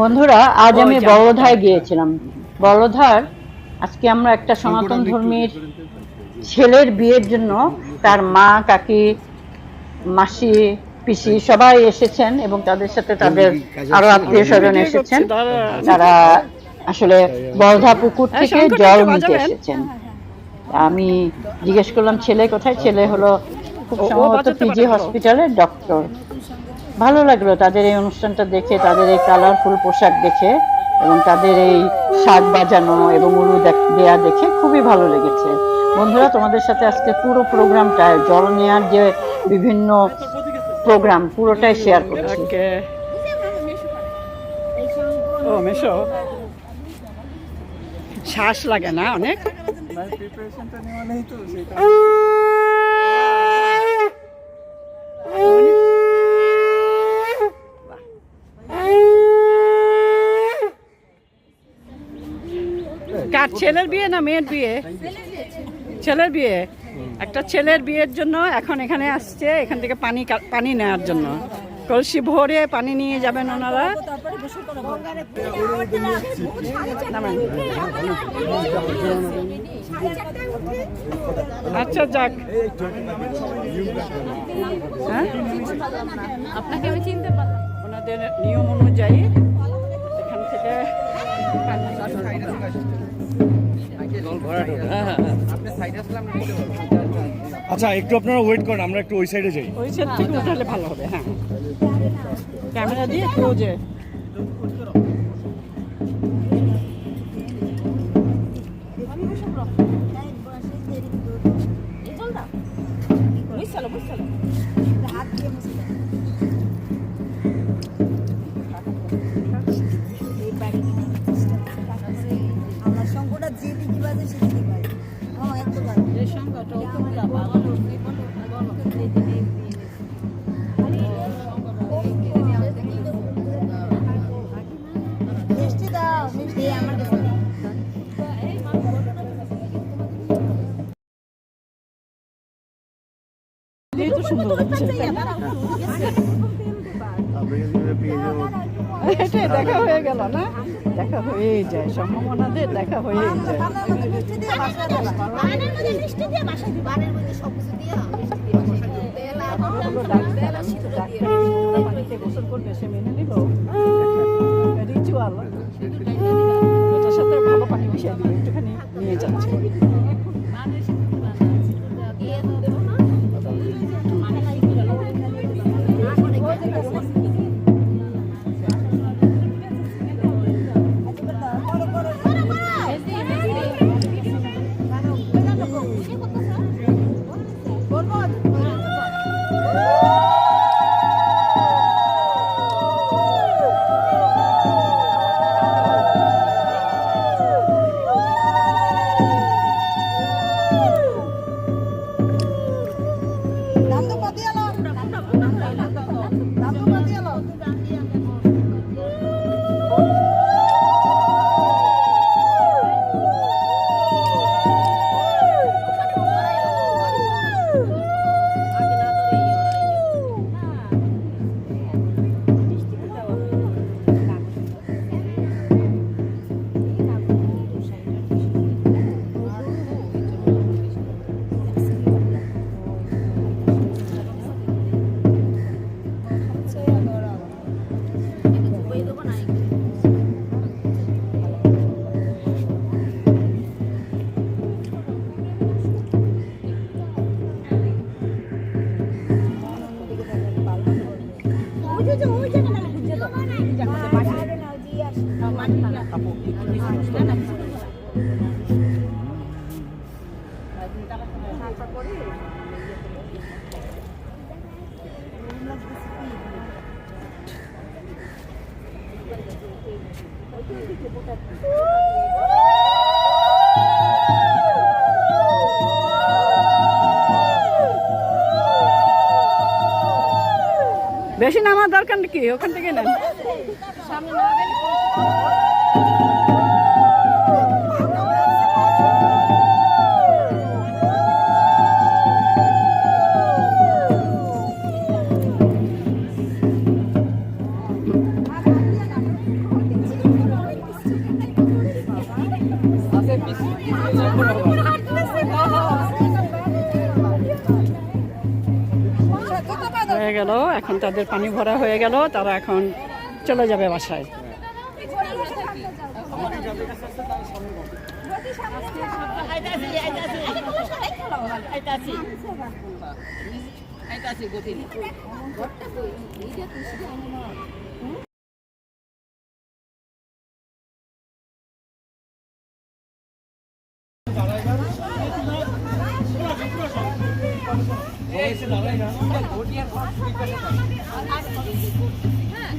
বন্ধুরা আজ আমি বড়ধায় গিয়েছিলাম। বড়ধার আজকে আমরা একটা সনাতন ধর্মীর ছেলের বিয়ের জন্য তার মা কাকি মাসি পিসি সবাই এসেছেন এবং তাদের সাথে তাদের আরও আত্মীয় স্বজন এসেছেন। তারা আসলে বড়ধা পুকুর হ্যাঁ, থেকে জল নিতে এসেছেন। আমি জিজ্ঞেস করলাম ছেলে কোথায়? ছেলে হলো খুব সম্ভবত পিজি হসপিটালের ডক্টর। ভালো লাগল তাদের এই অনুষ্ঠানটা দেখে তাদের এই কালারফুল পোশাক দেখে এবং তাদের এই শাক বাজানো এবং দেখ- দেয়া দেখে খুবই ভালো লেগেছে। বন্ধুরা তোমাদের সাথে আজকে পুরো প্রোগ্রামটা জল নেওয়ার যে বিভিন্ন প্রোগ্রাম পুরোটাই শেয়ার করছি। ওকে। ও মেশো। শ্বাস লাগে না অনেক? কার ছেলের বিয়ে না মেয়ের বিয়ে? ছেলের বিয়ে। একটা ছেলের বিয়ের জন্য এখন এখানে আসছে এখান থেকে পানি পানি নেওয়ার জন্য। কলসি ভরে পানি নিয়ে যাবেন ওনারা। আচ্ছা যাক। হ্যাঁ? আপনাকে আমি চিনতে পারলাম। ওনাদের নিয়ম অনুযায়ী আচ্ছা একটু আপনারা ওয়েট করেন আমরা একটু ওই সাইডে যাই। ওই সেট থেকে উঠালে ভালো হবে হ্যাঁ। ক্যামেরা দিয়ে একটু যে সঙ্গটা যে দিকে বাজে সে দিকে বাজে আমার একটু বাজে এই মিষ্টি দাও মিষ্টি। আমার এটাই দেখা হয়ে গেল না? দেখা হয়ে যায় সম্ভাবনাদের দেখা হয়ে যায়। পানিতে গোসল করবে সে মেনে নিল। ভালো। মিশিয়ে দিবে একটুখানি নিয়ে যাচ্ছে। বেশি নামার দরকার কি? ওখান থেকে নেন। হয়ে গেল, এখন তাদের পানি ভরা হয়ে গেল, তারা এখন চলে যাবে বাসায়। আইতাছি গতি হ্যাঁ।